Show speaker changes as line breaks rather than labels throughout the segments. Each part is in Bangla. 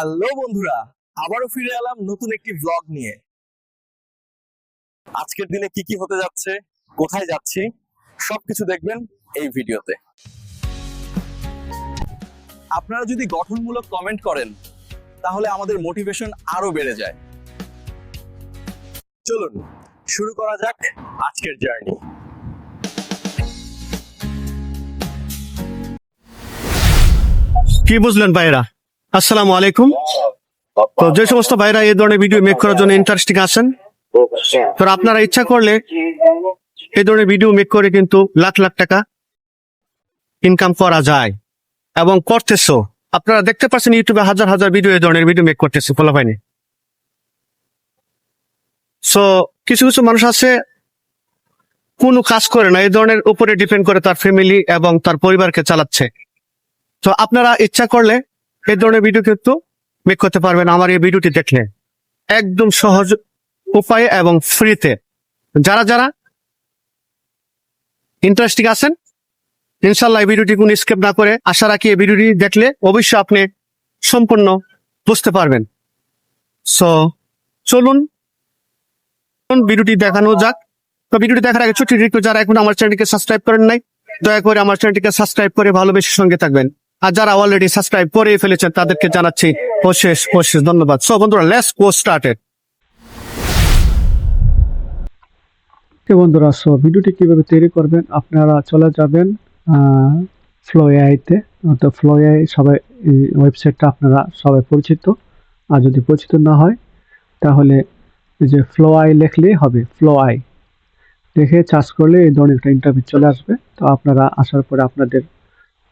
হ্যালো বন্ধুরা, আবারও ফিরে এলাম নতুন একটি ব্লগ নিয়ে। আজকের দিনে কি কি হতে যাচ্ছে, কোথায় যাচ্ছি, সবকিছু দেখবেন এই ভিডিওতে। আপনারা যদি গঠনমূলক কমেন্ট করেন, তাহলে আমাদের মোটিভেশন আরও বেড়ে যায়। চলুন, শুরু করা যাক আজকের জার্নি
কি বুঝলেন ভাইরা? আসসালামু আলাইকুম। তো যে সমস্ত ভাইরা এই ধরনের ভিডিও মেক করার জন্য ইন্টারেস্টিং আছেন, তো আপনারা ইচ্ছা করলে এই ধরনের ভিডিও মেক করে কিন্তু লাখ লাখ টাকা ইনকাম করা যায় এবং করতেছো। আপনারা দেখতে পাচ্ছেন ইউটিউবে হাজার হাজার ভিডিও এই ধরনের ভিডিও মেক করতেছে ফলো পাইনি সো কিছু কিছু মানুষ আছে, কোনো কাজ করে না, এই ধরনের উপরে ডিপেন্ড করে তার ফ্যামিলি এবং তার পরিবারকে চালাচ্ছে। তো আপনারা ইচ্ছা করলে এই ধরনের ভিডিও কিন্তু মেক করতে পারবেন আমার এই ভিডিওটি দেখলে। একদম সহজ উপায়ে এবং ফ্রিতে যারা যারা ইন্টারেস্টিং আছেন ইনশাল্লাহ এই ভিডিওটি কোনো স্কেপ না করে আশা রাখি এই ভিডিওটি দেখলে অবশ্যই আপনি সম্পূর্ণ বুঝতে পারবেন। সো চলুন ভিডিওটি দেখানো যাক। তো ভিডিওটি দেখার আগে রিকোয়েস্ট যারা এখন আমার চ্যানেলকে সাবস্ক্রাইব করেন নাই, দয়া করে আমার চ্যানেলটিকে সাবস্ক্রাইব করে ভালোবেসে সঙ্গে থাকবেন। আর যারা অলরেডি সাবস্ক্রাইব করে ফেলেছেন, তাদেরকে জানাচ্ছি অশেষ অশেষ ধন্যবাদ। সো বন্ধুরা লেটস গো স্টার্টেড
বন্ধুরা সো ভিডিওটি কীভাবে তৈরি করবেন, আপনারা চলে যাবেন ফ্লো এআইতে তো। ফ্লো এআই সবাই ওয়েবসাইটটা আপনারা সবাই পরিচিত। আর যদি পরিচিত না হয়, তাহলে যে ফ্লো আই লিখলেই হবে ফ্লো আই দেখে চার্জ করলে এই ধরনের একটা ইন্টারভিউ চলে আসবে। তো আপনারা আসার পরে আপনাদের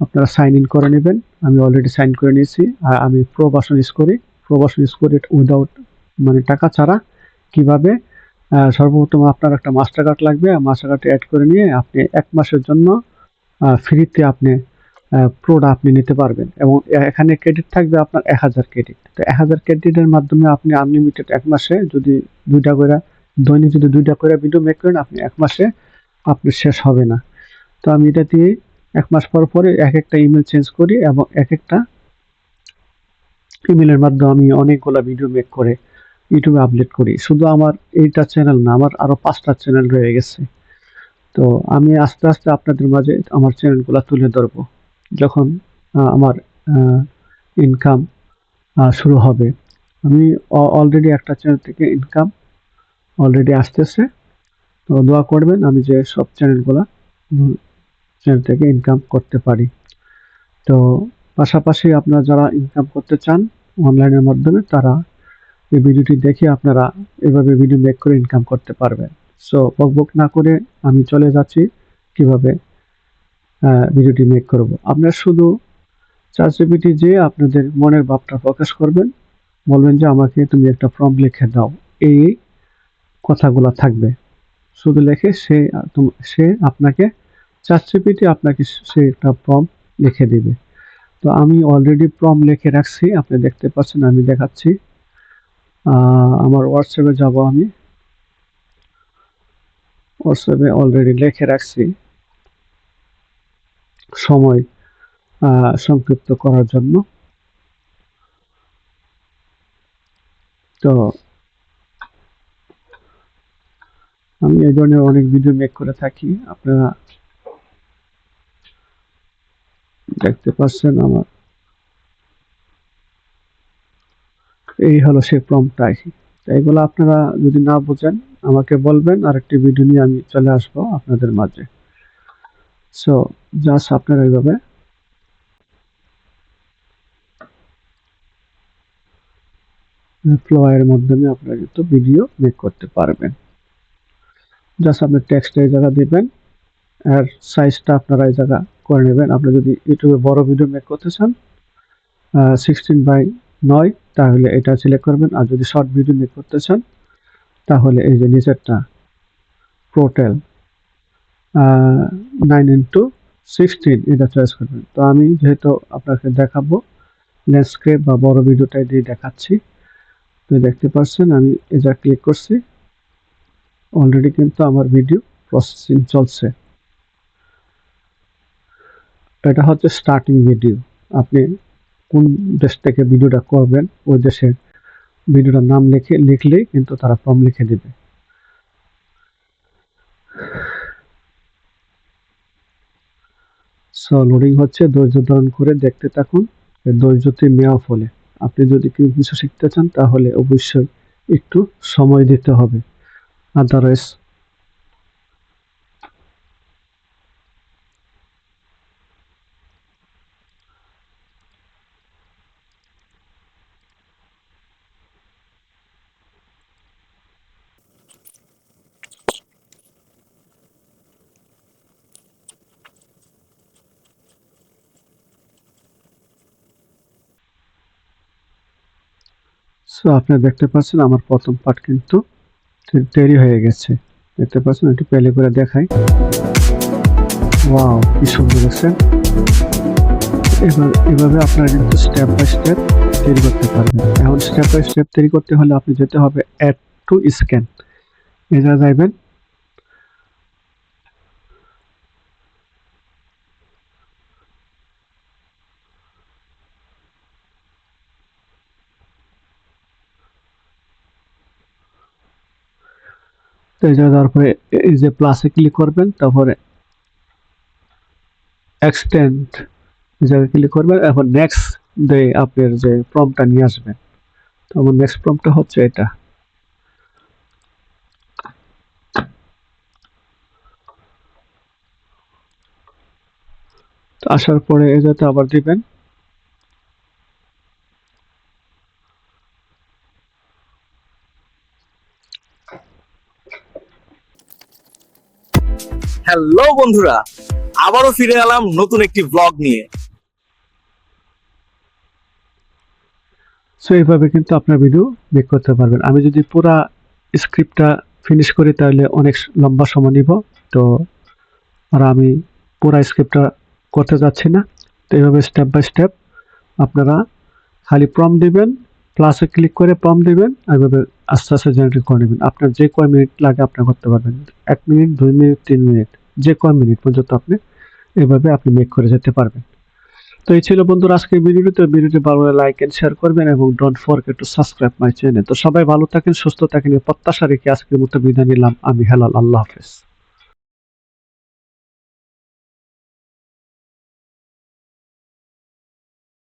আপনারা সাইন ইন করে নেবেন। আমি অলরেডি সাইন করে নিয়েছি। আর আমি প্রো ভার্সন ইউজ করি। প্রো ভার্সন ইউজ করি উইদাউট মানে টাকা ছাড়া কীভাবে সর্বপ্রথম আপনার একটা মাস্টার কার্ড লাগবে। মাস্টার কার্ড অ্যাড করে নিয়ে আপনি এক মাসের জন্য ফ্রিতে আপনি প্রোডা আপনি নিতে পারবেন। এবং এখানে ক্রেডিট থাকবে আপনার এক হাজার ক্রেডিট তো এক হাজার ক্রেডিটের মাধ্যমে আপনি আনলিমিটেড এক মাসে যদি দুইটা করে, দৈনিক যদি দুইটা করে ভিডিও মেক করেন, আপনি এক মাসে আপনি শেষ হবে না। তো আমি এটা দিয়ে এক মাস পর পরে এক একটা ইমেল চেঞ্জ করি এবং এক একটা ইমেলের মাধ্যমে আমি অনেকগুলো ভিডিও মেক করে ইউটিউবে আপলোড করি। শুধু আমার এইটা চ্যানেল না, আমার আরও পাঁচটা চ্যানেল রয়ে গেছে। তো আমি আস্তে আস্তে আপনাদের মাঝে আমার চ্যানেলগুলো তুলে ধরবো। যখন আমার ইনকাম শুরু হবে। আমি অলরেডি একটা চ্যানেল থেকে ইনকাম অলরেডি আসতেছে। তো দোয়া করবেন আমি যে সব চ্যানেলগুলো চ্যানেল থেকে ইনকাম করতে পারি। তো পাশাপাশি আপনারা যারা ইনকাম করতে চান অনলাইনের মাধ্যমে, তারা এই ভিডিওটি দেখে আপনারা এভাবে ভিডিও মেক করে ইনকাম করতে পারবেন। সো বকবক না করে আমি চলে যাচ্ছি কীভাবে ভিডিওটি মেক করব। আপনারা শুধু চার্জিপিটি যে আপনাদের মনের ভাবটা প্রকাশ করবেন, বলবেন যে আমাকে তুমি একটা ফর্ম লিখে দাও, এই কথাগুলো থাকবে। শুধু লেখে সে সে আপনাকে চার্জিপিটি আপনাকে সে একটা ফর্ম লিখে দিবে। তো আমি অলরেডি ফর্ম লিখে রাখছি, আপনি দেখতে পাচ্ছেন, আমি দেখাচ্ছি। আমার হোয়াটসঅ্যাপে যাব আমি। হোয়াটসঅ্যাপে অলরেডি লিখে রাখছি। সময় সংক্ষিপ্ত করার জন্য। তো আমি এই ধরনের অনেক ভিডিও মেক করে থাকি। আপনারা দেখতে পাচ্ছেন আমার। এই হলো সেই প্রম্পটাই এইগুলো আপনারা যদি না বোঝেন, আমাকে বলবেন আর একটি ভিডিও নিয়ে আমি চলে আসব আপনাদের মাঝে। সো জাস্ট আপনারা এইভাবে ফ্লোয়ের মাধ্যমে আপনারা কিন্তু ভিডিও মেক করতে পারবেন। জাস্ট আপনি টেক্সট এই জায়গা দিবেন। আর সাইজটা আপনারা এই জায়গা করে নেবেন। আপনি যদি ইউটিউবে বড় ভিডিও মেক করতে চান সিক্সটিন বাই নয় তাহলে এটা সিলেক্ট করবেন। আর যদি শর্ট ভিডিও মেক করতে চান, তাহলে এই যে নিচেরটা প্রোটেল নাইন ইন্টু সিক্সটিন এটা চয়েস করবেন। তো আমি যেহেতু আপনাকে দেখাবো ল্যান্ডস্কেপ বা বড় ভিডিওটাই দিয়ে দেখাচ্ছি। তো দেখতে পাচ্ছেন, আমি এটা ক্লিক করছি। অলরেডি কিন্তু আমার ভিডিও প্রসেসিং চলছে। এটা হচ্ছে স্টার্টিং ভিডিও আপনি কোন দেশ থেকে ভিডিওটা করবেন, ওই দেশের ভিডিওটার নাম লিখে, লিখলেই কিন্তু তারা ফর্ম লিখে দিবে। সো লোডিং হচ্ছে, ধৈর্য ধারণ করে দেখতে থাকুন ধৈর্যতে মেয়া ফলে। আপনি যদি কেউ কিছু শিখতে চান, তাহলে অবশ্যই একটু সময় দিতে হবে। আদারওয়াইজ সো আপনি দেখতে পাচ্ছেন আমার প্রথম পার্ট কিন্তু তৈরি হয়ে গেছে। দেখতে পাচ্ছেন, একটু পেলে করে দেখাই। ওয়াও কি সুন্দর দেখছেন। এভাবে আপনারা কিন্তু স্টেপ বাই স্টেপ তৈরি করতে পারবেন। এখন স্টেপ বাই স্টেপ তৈরি করতে হলে আপনি যেতে হবে অ্যাড টু স্ক্যান এটা যাইবেন তো এই জায়গায় যাওয়ার পরে এই যে প্লাসে ক্লিক করবেন, তারপরে এক্সটেন্ড এই জায়গায় ক্লিক করবেন, এখন নেক্সট ডে আপনার যে প্রমটা নিয়ে আসবেন। তো আমার নেক্সট প্রমটা হচ্ছে এটা। আসার পরে এই যাতে আবার দিবেন।
হ্যালো বন্ধুরা, আবারও ফিরে এলাম নতুন একটি ব্লগ নিয়ে।
সো এইভাবে কিন্তু আপনার ভিডিও মেক করতে পারবেন। আমি যদি পুরা স্ক্রিপ্টটা ফিনিশ করি, তাহলে অনেক লম্বা সময় নিব। তো, আর আমি পুরা স্ক্রিপ্টটা করতে যাচ্ছি না। তো, এইভাবে স্টেপ বাই স্টেপ আপনারা খালি প্রম দিবেন প্লাসে ক্লিক করে প্রম দিবেন আর এইভাবে আস্তে আস্তে জেনারেট করে নেবেন। আপনার যে কয় মিনিট লাগে আপনি করতে পারবেন। এক মিনিট দুই মিনিট তিন মিনিট যে কয় মিনিট পর্যন্ত আপনি এভাবে আপনি মেক করে যেতে পারবেন। তো এই ছিল বন্ধুরা আজকের ভিডিওটি তো ভিডিওটি ভালো লাইক এন্ড শেয়ার করবেন এবং don't forget to subscribe my channel তো সবাই ভালো থাকেন, সুস্থ থাকেন। প্রত্যাশা রেখে আজকের মতো বিদায় নিলাম। আমি হেলাল, আল্লাহ হাফেজ।